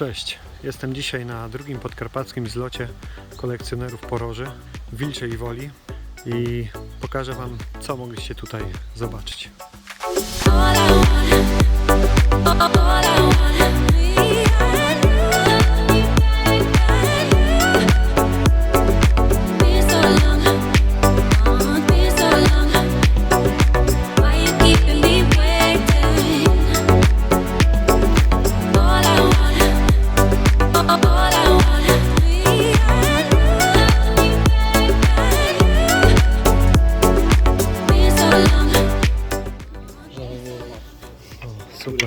Cześć, jestem dzisiaj na drugim podkarpackim zlocie kolekcjonerów poroży Wilczej Woli i pokażę Wam, co mogliście tutaj zobaczyć. All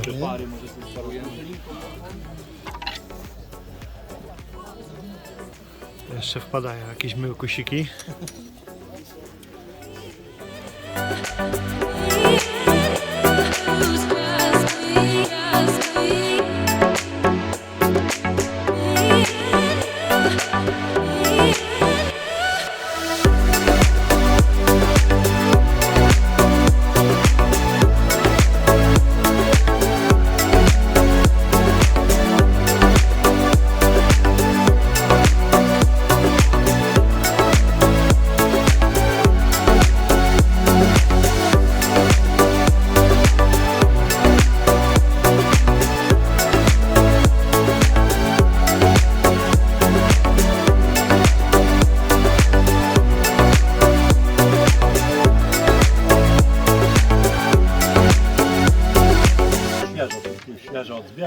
Super. Jeszcze wpadają jakieś myłkusiki.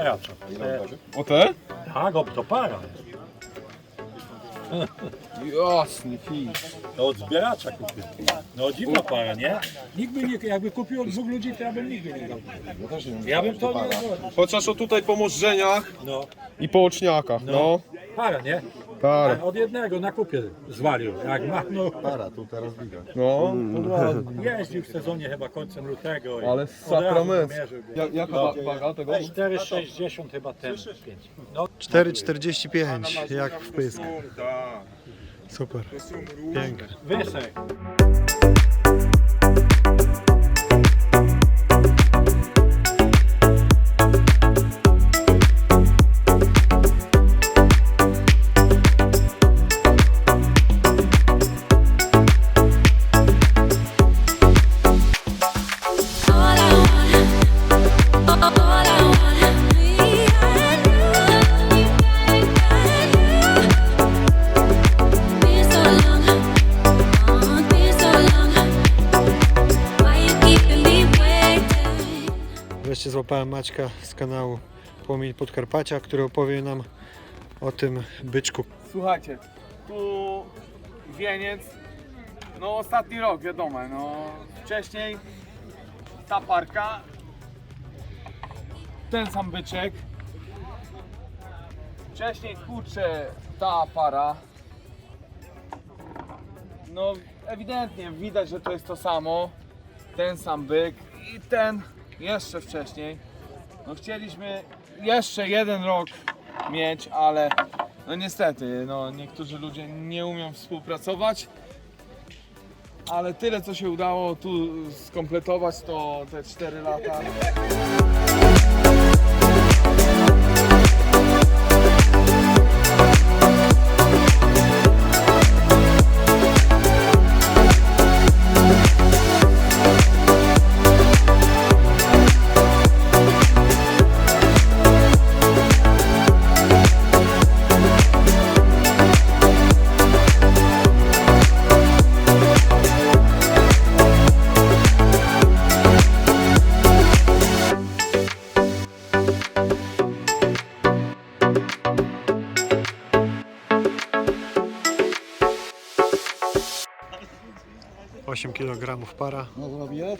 od zbieracza. O te? Tak, ob to para. Jasny fisz. To od zbieracza kupił. No dziwna para, nie? Nikt by nie, jakby kupił od dwóch ludzi, to ja bym nigdy nie dał. Ja bym to nie zrobił. Chociaż o tutaj po możdżeniach No, i po oczniakach, no. para, nie? Para. Od jednego na kupie zwalił. Jak ma, no, No, jeździł w sezonie chyba końcem lutego. i ale od razu sakrament. namierzył. Jak, jaka wa- waga tego? 4,60 chyba ten. pięć. No, 4,45 jak w pysk. Super. Pięknie. wysek. Złapałem Maćka z kanału Płomień Podkarpacia, który opowie nam o tym byczku. Słuchajcie, tu wieniec, no ostatni rok wiadomo, no wcześniej ta parka, ten sam byczek, wcześniej kurczę ta para, no ewidentnie widać, że to jest to samo, ten sam byk i ten jeszcze wcześniej. No chcieliśmy jeszcze jeden rok mieć, ale no niestety, no niektórzy ludzie nie umią współpracować. Ale tyle co się udało tu skompletować to te 4 lata. Osiem kg para. All I